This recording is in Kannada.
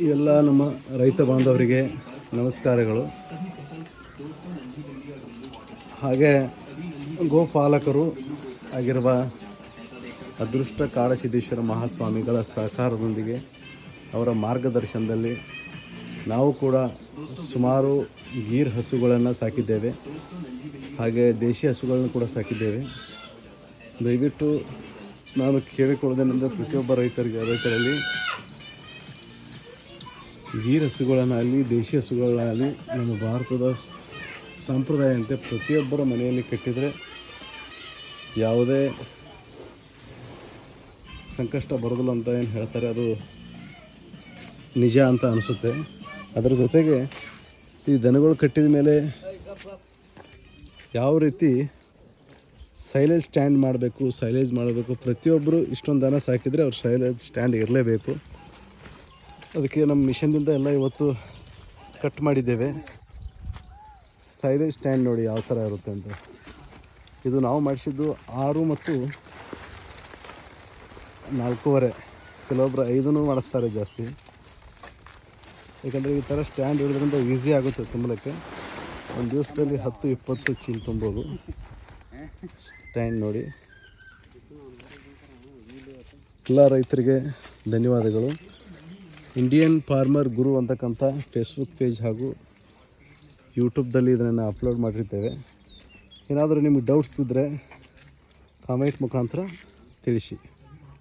ಎಲ್ಲ ನಮ್ಮ ರೈತ ಬಾಂಧವರಿಗೆ ನಮಸ್ಕಾರಗಳು. ಹಾಗೆ ಗೋಪಾಲಕರು ಆಗಿರುವ ಅದೃಷ್ಟ ಕಾಡಸಿದ್ದೇಶ್ವರ ಮಹಾಸ್ವಾಮಿಗಳ ಸಹಕಾರದೊಂದಿಗೆ ಅವರ ಮಾರ್ಗದರ್ಶನದಲ್ಲಿ ನಾವು ಕೂಡ ಸುಮಾರು ಗೀರ್ ಹಸುಗಳನ್ನು ಸಾಕಿದ್ದೇವೆ. ಹಾಗೆ ದೇಶಿ ಹಸುಗಳನ್ನು ಕೂಡ ಸಾಕಿದ್ದೇವೆ. ದಯವಿಟ್ಟು ನಾನು ಕೇಳಿಕೊಳ್ಳೋದೇನೆಂದರೆ ಪ್ರತಿಯೊಬ್ಬ ರೈತರಿಗೆ, ರೈತರಲ್ಲಿ ಗೀರ್ ಹಸುಗಳನ್ನಾಗಲಿ ದೇಶಿ ಹಸುಗಳನ್ನಾಗಲಿ ನಮ್ಮ ಭಾರತದ ಸಂಪ್ರದಾಯಂತೆ ಪ್ರತಿಯೊಬ್ಬರ ಮನೆಯಲ್ಲಿ ಕಟ್ಟಿದರೆ ಯಾವುದೇ ಸಂಕಷ್ಟ ಬರೋದಿಲ್ಲ ಅಂತ ಏನು ಹೇಳ್ತಾರೆ, ಅದು ನಿಜ ಅಂತ ಅನಿಸುತ್ತೆ. ಅದರ ಜೊತೆಗೆ ಈ ದನಗಳು ಕಟ್ಟಿದ ಮೇಲೆ ಯಾವ ರೀತಿ ಸೈಲೇಜ್ ಸ್ಟ್ಯಾಂಡ್ ಮಾಡಬೇಕು, ಸೈಲೇಜ್ ಮಾಡಬೇಕು ಪ್ರತಿಯೊಬ್ಬರು ಇಷ್ಟೊಂದು ದನ ಸಾಕಿದರೆ ಅವ್ರ ಸೈಲೇಜ್ ಸ್ಟ್ಯಾಂಡ್ ಇರಲೇಬೇಕು. ಅದಕ್ಕೆ ನಮ್ಮ ಮಿಷನ್ದಿಂದ ಎಲ್ಲ ಇವತ್ತು ಕಟ್ ಮಾಡಿದ್ದೇವೆ. ಸೈಲೇಜ್ ಸ್ಟ್ಯಾಂಡ್ ನೋಡಿ ಯಾವ ಥರ ಇರುತ್ತೆ ಅಂತ. ಇದು ನಾವು ಮಾಡಿಸಿದ್ದು ಆರು ಮತ್ತು ನಾಲ್ಕೂವರೆ. ಕೆಲವೊಬ್ಬರು ಐದನ್ನು ಮಾಡಿಸ್ತಾರೆ ಜಾಸ್ತಿ. ಯಾಕಂದರೆ ಈ ಥರ ಸ್ಟ್ಯಾಂಡ್ ಇರೋದ್ರಿಂದ ಈಸಿ ಆಗುತ್ತೆ ತುಂಬಲಿಕ್ಕೆ. ಒಂದು ದಿವಸದಲ್ಲಿ ಹತ್ತು, ಇಪ್ಪತ್ತು ಚೀಲ್ ತುಂಬೋದು. ಸ್ಟ್ಯಾಂಡ್ ನೋಡಿ. ಎಲ್ಲ ರೈತರಿಗೆ ಧನ್ಯವಾದಗಳು. ಇಂಡಿಯನ್ ಫಾರ್ಮರ್ ಗುರು ಅಂತಕ್ಕಂಥ ಫೇಸ್ಬುಕ್ ಪೇಜ್ ಹಾಗೂ ಯೂಟ್ಯೂಬ್ದಲ್ಲಿ ಇದನ್ನು ಅಪ್ಲೋಡ್ ಮಾಡಿರ್ತೇವೆ. ಏನಾದರೂ ನಿಮಗೆ ಡೌಟ್ಸ್ ಇದ್ದರೆ ಕಾಮೆಂಟ್ ಮುಖಾಂತರ ತಿಳಿಸಿ.